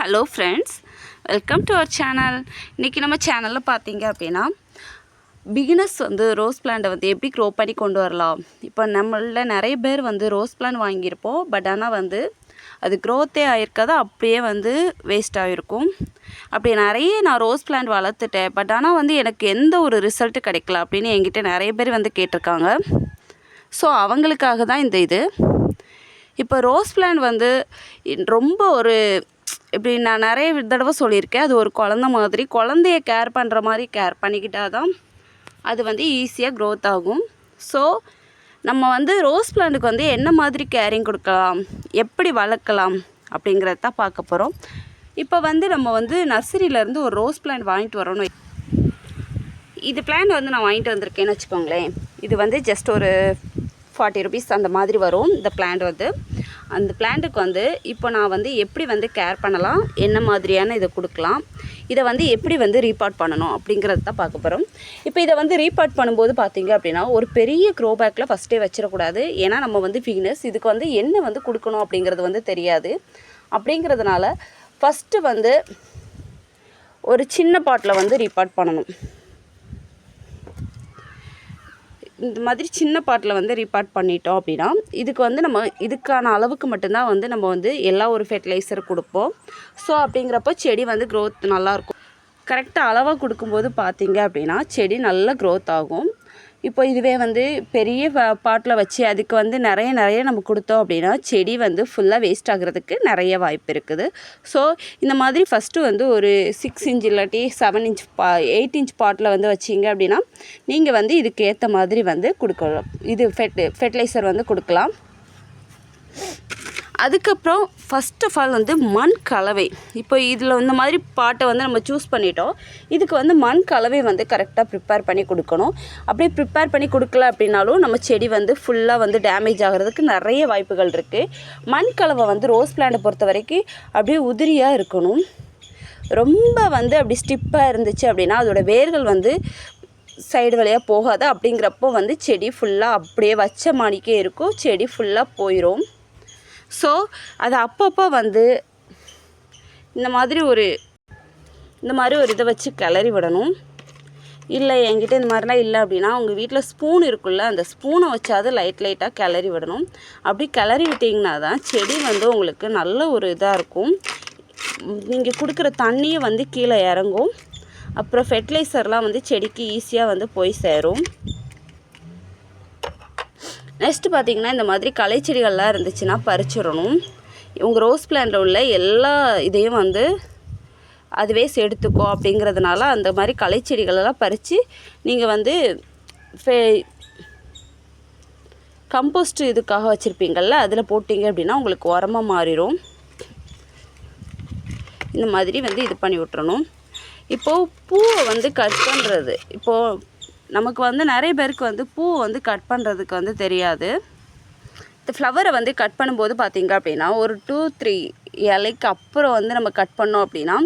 Hello friends welcome to our channel இன்றைக்கி நம்ம சேனலில் பார்த்தீங்க அப்படின்னா பிகினர்ஸ் வந்து ரோஸ் பிளான்ட்டை வந்து எப்படி க்ரோ பண்ணி கொண்டு வரலாம்? இப்போ நம்மள நிறைய பேர் வந்து ரோஸ் பிளான் வாங்கியிருப்போம் பட் ஆனால் வந்து அது க்ரோத்தே ஆயிருக்காது அப்படியே வந்து வேஸ்ட் ஆகிருக்கும் அப்படி நிறைய நான் ரோஸ் பிளான்ட் வளர்த்துட்டேன் பட் ஆனால் வந்து எனக்கு எந்த ஒரு ரிசல்ட்டு கிடைக்கல அப்படின்னு என்கிட்ட நிறைய பேர் வந்து கேட்டிருக்காங்க. ஸோ அவங்களுக்காக தான் இந்த இது. இப்போ ரோஸ் பிளான்ட் வந்து ரொம்ப ஒரு இப்படி நான் நிறைய தடவை சொல்லியிருக்கேன். அது ஒரு குழந்த மாதிரி. குழந்தைய கேர் பண்ணுற மாதிரி கேர் பண்ணிக்கிட்டால் தான் அது வந்து ஈஸியாக க்ரோத் ஆகும். ஸோ நம்ம வந்து ரோஸ் பிளான்ட்டுக்கு வந்து என்ன மாதிரி கேரிங் கொடுக்கலாம்? எப்படி வளர்க்கலாம்? அப்படிங்கிறத தான் பார்க்க போகிறோம் இப்போ வந்து நம்ம வந்து நர்சரியிலேருந்து ஒரு ரோஸ் பிளான்ட் வாங்கிட்டு வரணும் இது பிளான் வந்து நான் வாங்கிட்டு வந்திருக்கேன்னு வச்சுக்கோங்களேன். இது வந்து ஜஸ்ட் ஒரு ஃபார்ட்டி ருபீஸ் அந்த மாதிரி வரும் இந்த பிளான்ட் வந்து. அந்த பிளான்ட்டுக்கு வந்து இப்போ நான் வந்து எப்படி வந்து கேர் பண்ணலாம்? என்ன மாதிரியான இதை கொடுக்கலாம்? இதை வந்து எப்படி வந்து ரீபார்ட் பண்ணணும்? அப்படிங்கிறது தான் பார்க்க போகிறோம் இப்போ இதை வந்து ரீபார்ட் பண்ணும்போது பார்த்தீங்க அப்படின்னா ஒரு பெரிய க்ரோபேக்கில் ஃபஸ்ட்டே வச்சிடக்கூடாது. ஏன்னா நம்ம வந்து ஃபிக்னஸ் இதுக்கு வந்து என்ன வந்து கொடுக்கணும் அப்படிங்கிறது வந்து தெரியாது. அப்படிங்கிறதுனால ஃபஸ்ட்டு வந்து ஒரு சின்ன பாட்டில் வந்து ரீபார்ட் பண்ணணும். இந்த மாதிரி சின்ன பாட்டில் வந்து ரீபார்ட் பண்ணிட்டோம் அப்படின்னா இதுக்கு வந்து நம்ம இதுக்கான அளவுக்கு மட்டும்தான் வந்து நம்ம வந்து எல்லா ஒரு ஃபெர்டிலைசர் கொடுப்போம். ஸோ அப்படிங்கிறப்போ செடி வந்து க்ரோத் நல்லாயிருக்கும். கரெக்டாக அளவாக கொடுக்கும்போது பார்த்தீங்க அப்படின்னா செடி நல்ல க்ரோத் ஆகும். இப்போ இதுவே வந்து பெரிய பாட்டில் வச்சு அதுக்கு வந்து நிறைய நிறைய நம்ம கொடுத்தோம் அப்படின்னா செடி வந்து ஃபுல்லாக வேஸ்ட் ஆகிறதுக்கு நிறைய வாய்ப்பு இருக்குது. ஸோ இந்த மாதிரி ஃபஸ்ட்டு வந்து ஒரு சிக்ஸ் இன்ச் இல்லாட்டி செவன் இன்ச் பா எயிட் இன்ச் பாட்டில் வந்து வச்சிங்க அப்படின்னா நீங்கள் வந்து இதுக்கு ஏற்ற மாதிரி வந்து கொடுக்கலாம் இது ஃபெட் ஃபெர்டிலைசர் வந்து கொடுக்கலாம். அதுக்கப்புறம் ஃபஸ்ட் ஆஃப் ஆல் வந்து மண் கலவை. இப்போ இதில் இந்த மாதிரி பாட்டை வந்து நம்ம சூஸ் பண்ணிட்டோம். இதுக்கு வந்து மண் கலவை வந்து கரெக்டாக ப்ரிப்பேர் பண்ணி கொடுக்கணும். அப்படியே ப்ரிப்பேர் பண்ணி கொடுக்கல அப்படின்னாலும் நம்ம செடி வந்து ஃபுல்லாக வந்து டேமேஜ் ஆகிறதுக்கு நிறைய வாய்ப்புகள் இருக்குது மண் கலவை வந்து ரோஸ் பிளான்ட்டை பொறுத்த வரைக்கும் அப்படியே உதிரியாக இருக்கணும். ரொம்ப வந்து அப்படி ஸ்டிப்பாக இருந்துச்சு அப்படின்னா அதோடய வேர்கள் வந்து சைடு வழியாக போகாது. அப்படிங்கிறப்போ வந்து செடி ஃபுல்லாக அப்படியே வச்ச மாடிக்கே இருக்கும். செடி ஃபுல்லாக போயிடும் ஸோ அது அப்பப்போ வந்து இந்த மாதிரி ஒரு இந்த மாதிரி ஒரு இதை வச்சு கிளறி விடணும். இல்லை என்கிட்ட இந்த மாதிரிலாம் இல்லை அப்படின்னா உங்கள் வீட்டில் ஸ்பூன் இருக்குல்ல அந்த ஸ்பூனை வச்சாவது லைட் லைட்டாக கிளறி விடணும். அப்படி கிளறி விட்டிங்கன்னா தான் செடி வந்து உங்களுக்கு நல்ல ஒரு இதாக இருக்கும். நீங்கள் கொடுக்குற தண்ணியை வந்து கீழே இறங்கும். அப்புறம் ஃபெர்டிலைசர்லாம் வந்து செடிக்கு ஈஸியாக வந்து போய் சேரும். நெக்ஸ்ட்டு பார்த்தீங்கன்னா இந்த மாதிரி களைச்செடிகள்லாம் இருந்துச்சுன்னா பறிச்சிடணும். உங்கள் ரோஸ் பிளான்ட்டில் உள்ள எல்லா இதையும் வந்து அதுவே செடுத்துக்கோ அப்படிங்கிறதுனால அந்த மாதிரி களைச்செடிகளெல்லாம் பறித்து நீங்கள் வந்து ஃபே கம்போஸ்ட் இதுக்காக வச்சுருப்பீங்கள்ல அதில் போட்டிங்க அப்படின்னா உங்களுக்கு உரமாக மாறிடும். இந்த மாதிரி வந்து இது பண்ணி விட்டுறணும். இப்போது பூவை வந்து கட் பண்ணுறது இப்போது நமக்கு வந்து நிறைய பேருக்கு வந்து பூ வந்து கட் பண்ணுறதுக்கு வந்து தெரியாது. இந்த ஃப்ளவரை வந்து கட் பண்ணும்போது பார்த்திங்க அப்படின்னா ஒரு டூ த்ரீ இலைக்கு அப்புறம் வந்து நம்ம கட் பண்ணோம் அப்படின்னா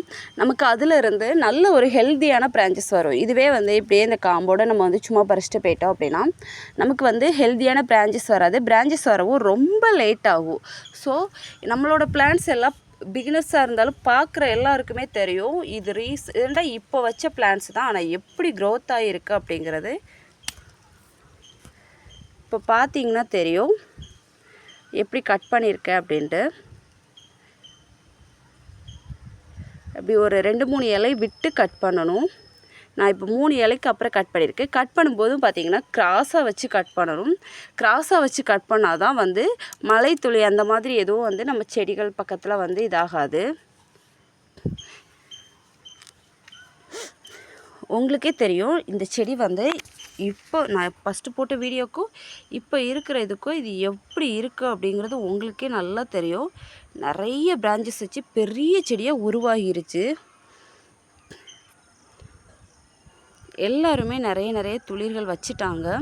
நமக்கு அதிலிருந்து நல்ல ஒரு ஹெல்த்தியான பிரான்ச்சஸ் வரும். இதுவே வந்து இப்படியே இந்த காம்போடு நம்ம வந்து சும்மா பறிச்சுட்டு போயிட்டோம் அப்படின்னா நமக்கு வந்து ஹெல்த்தியான பிரான்ச்சஸ் வராது. பிரான்ச்சஸ் வரவும் ரொம்ப லேட் ஆகும். ஸோ நம்மளோட பிளான்ஸ் எல்லாம் பிகினர்ஸாக இருந்தாலும் பார்க்குற எல்லாருக்குமே தெரியும். இது ரீசெண்டாக இப்போ வச்ச பிளான்ஸ் தான். ஆனால் எப்படி க்ரோத் ஆகிருக்கு அப்படிங்கிறது இப்போ பார்த்தீங்கன்னா தெரியும். எப்படி கட் பண்ணியிருக்கேன் அப்படின்ட்டு. அப்படி ஒரு ரெண்டு மூணு இலை விட்டு கட் பண்ணணும். நான் இப்போ மூணு இலைக்கு அப்புறம் கட் பண்ணியிருக்கேன். கட் பண்ணும்போதும் பார்த்தீங்கன்னா கிராஸாக வச்சு கட் பண்ணணும். கிராஸாக வச்சு கட் பண்ணால் தான் வந்து மலைத்துளி அந்த மாதிரி எதுவும் வந்து நம்ம செடிகள் பக்கத்தில் வந்து இதாகாது. உங்களுக்கே தெரியும் இந்த செடி வந்து இப்போ நான் ஃபஸ்ட்டு போட்ட வீடியோக்கும் இப்போ இருக்கிற இதுக்கும் இது எப்படி இருக்குது அப்படிங்கிறது உங்களுக்கே நல்லா தெரியும். நிறைய பிரான்ச்சஸ் வச்சு பெரிய செடியாக உருவாகிருச்சு. எல்லாருமே நிறைய நிறைய துளிர்கள் வச்சுட்டாங்க.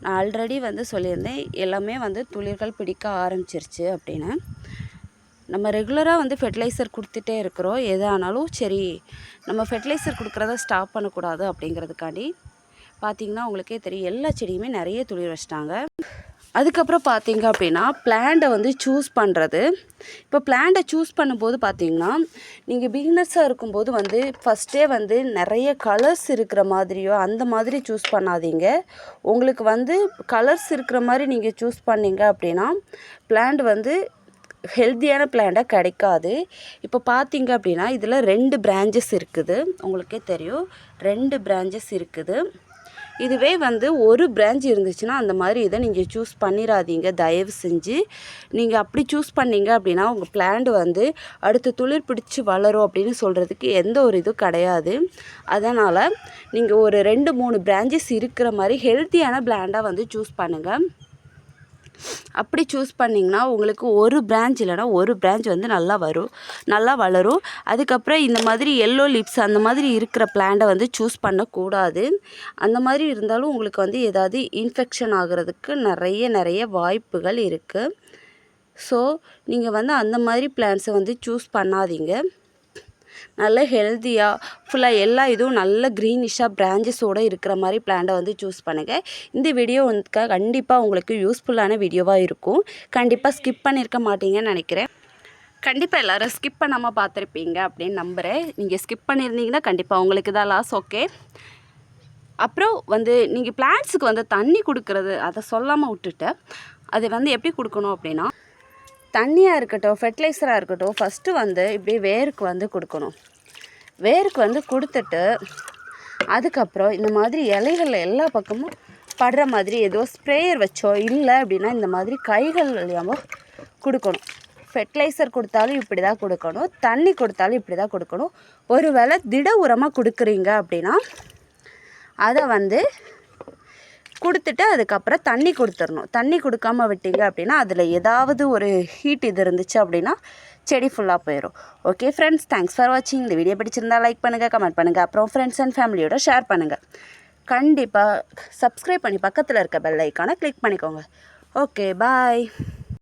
நான் ஆல்ரெடி வந்து சொல்லியிருந்தேன் எல்லாமே வந்து துளிர்கள் பிடிக்க ஆரம்பிச்சிருச்சு அப்படின்னு. நம்ம ரெகுலராக வந்து ஃபெர்டிலைசர் கொடுத்துட்டே இருக்கிறோம். எதானாலும் சரி நம்ம ஃபெர்டிலைசர் கொடுக்குறத ஸ்டாப் பண்ணக்கூடாது அப்படிங்கிறதுக்காண்டி. பார்த்திங்கன்னா உங்களுக்கே தெரியும் எல்லா செடியுமே நிறைய துளிர் வச்சிட்டாங்க. அதுக்கப்புறம் பார்த்தீங்க அப்படின்னா பிளான்ட்டை வந்து சூஸ் பண்ணுறது இப்போ பிளான்ட்டை சூஸ் பண்ணும்போது பார்த்தீங்கன்னா நீங்கள் பிகினர்ஸாக இருக்கும்போது வந்து ஃபஸ்ட்டே வந்து நிறைய கலர்ஸ் இருக்கிற மாதிரியோ அந்த மாதிரி சூஸ் பண்ணாதீங்க. உங்களுக்கு வந்து கலர்ஸ் இருக்கிற மாதிரி நீங்கள் சூஸ் பண்ணீங்க அப்படின்னா பிளான்ட் வந்து ஹெல்த்தியான பிளான்ட்டாக கிடைக்காது. இப்போ பார்த்தீங்க அப்படின்னா இதில் ரெண்டு பிரான்ச்சஸ் இருக்குது. உங்களுக்கே தெரியும். ரெண்டு பிரான்ச்சஸ் இருக்குது. இதுவே வந்து ஒரு பிரான்ச் இருந்துச்சுன்னா அந்த மாதிரி இதை நீங்கள் சூஸ் பண்ணிடாதீங்க தயவு செஞ்சு நீங்கள் அப்படி சூஸ் பண்ணீங்க அப்படின்னா உங்கள் பிளான்ட் வந்து அடுத்து துளிர் பிடிச்சி வளரும் அப்படின்னு சொல்கிறதுக்கு எந்த ஒரு இதுவும் கிடையாது. அதனால் நீங்கள் ஒரு ரெண்டு மூணு பிரான்ச்சஸ் இருக்கிற மாதிரி ஹெல்த்தியான பிளான்டாக வந்து சூஸ் பண்ணுங்கள் அப்படி சூஸ் பண்ணிங்கன்னா உங்களுக்கு ஒரு பிரான்ச் இல்லைனா ஒரு பிரான்ச் வந்து நல்லா வரும். நல்லா வளரும். அதுக்கப்புறம் இந்த மாதிரி எல்லோ லிப்ஸ் அந்த மாதிரி இருக்கிற பிளான்ட்டை வந்து சூஸ் பண்ணக்கூடாது. அந்த மாதிரி இருந்தாலும் உங்களுக்கு வந்து ஏதாவது இன்ஃபெக்ஷன் ஆகிறதுக்கு நிறைய நிறைய வாய்ப்புகள் இருக்குது ஸோ நீங்கள் வந்து அந்த மாதிரி பிளான்ஸை வந்து சூஸ் பண்ணாதீங்க. நல்ல ஹெல்த்தியாக ஃபுல்லாக எல்லா இதுவும் நல்ல க்ரீனிஷாக பிரான்ச்சஸோடு இருக்கிற மாதிரி பிளான்ட்டை வந்து சூஸ் பண்ணுங்கள் இந்த வீடியோ வந்து கண்டிப்பாக உங்களுக்கு யூஸ்ஃபுல்லான வீடியோவாக இருக்கும். கண்டிப்பாக ஸ்கிப் பண்ணியிருக்க மாட்டீங்கன்னு நினைக்கிறேன். கண்டிப்பாக எல்லோரும் ஸ்கிப் பண்ணாமல் பார்த்துருப்பீங்க அப்படின்னு நம்புகிறேன் நீங்கள் ஸ்கிப் பண்ணியிருந்தீங்கன்னா கண்டிப்பாக உங்களுக்கு தான் லாஸ் ஓகே அப்புறம் வந்து நீங்கள் பிளான்ட்ஸுக்கு வந்து தண்ணி கொடுக்குறது அதை சொல்லாமல் விட்டுட்டேன் அது வந்து எப்படி கொடுக்கணும் அப்படின்னா தண்ணியாக இருக்கட்டும் ஃபெர்டிலைசராக இருக்கட்டும் ஃபஸ்ட்டு வந்து இப்படி வேருக்கு வந்து கொடுக்கணும். வேருக்கு வந்து கொடுத்துட்டு அதுக்கப்புறம் இந்த மாதிரி இலைகளில் எல்லா பக்கமும் படுற மாதிரி ஏதோ ஸ்ப்ரேயர் வச்சோ இல்லை அப்படின்னா இந்த மாதிரி கைகள் வழியாமோ கொடுக்கணும். ஃபெர்டிலைசர் கொடுத்தாலும் இப்படி தான் கொடுக்கணும். தண்ணி கொடுத்தாலும் இப்படி தான் கொடுக்கணும். ஒரு வேளை திட உரமாக கொடுக்குறீங்க அப்படின்னா அதை வந்து கொடுத்துட்டு அதுக்கப்புறம் தண்ணி கொடுத்துடணும் தண்ணி கொடுக்காம விட்டீங்க அப்படின்னா அதில் ஏதாவது ஒரு ஹீட் இது இருந்துச்சு அப்படின்னா செடி ஃபுல்லாக போயிடும் ஓகே ஃப்ரெண்ட்ஸ் தேங்க்ஸ் ஃபார் வாட்சிங் இந்த வீடியோ பிடிச்சிருந்தா லைக் பண்ணுங்கள் கமெண்ட் பண்ணுங்கள் அப்புறம் ஃப்ரெண்ட்ஸ் அண்ட் ஃபேமிலியோட ஷேர் பண்ணுங்கள் கண்டிப்பாக சப்ஸ்கிரைப் பண்ணி பக்கத்தில் இருக்க பெல் ஐக்கானை கிளிக் பண்ணிக்கோங்க. Okay bye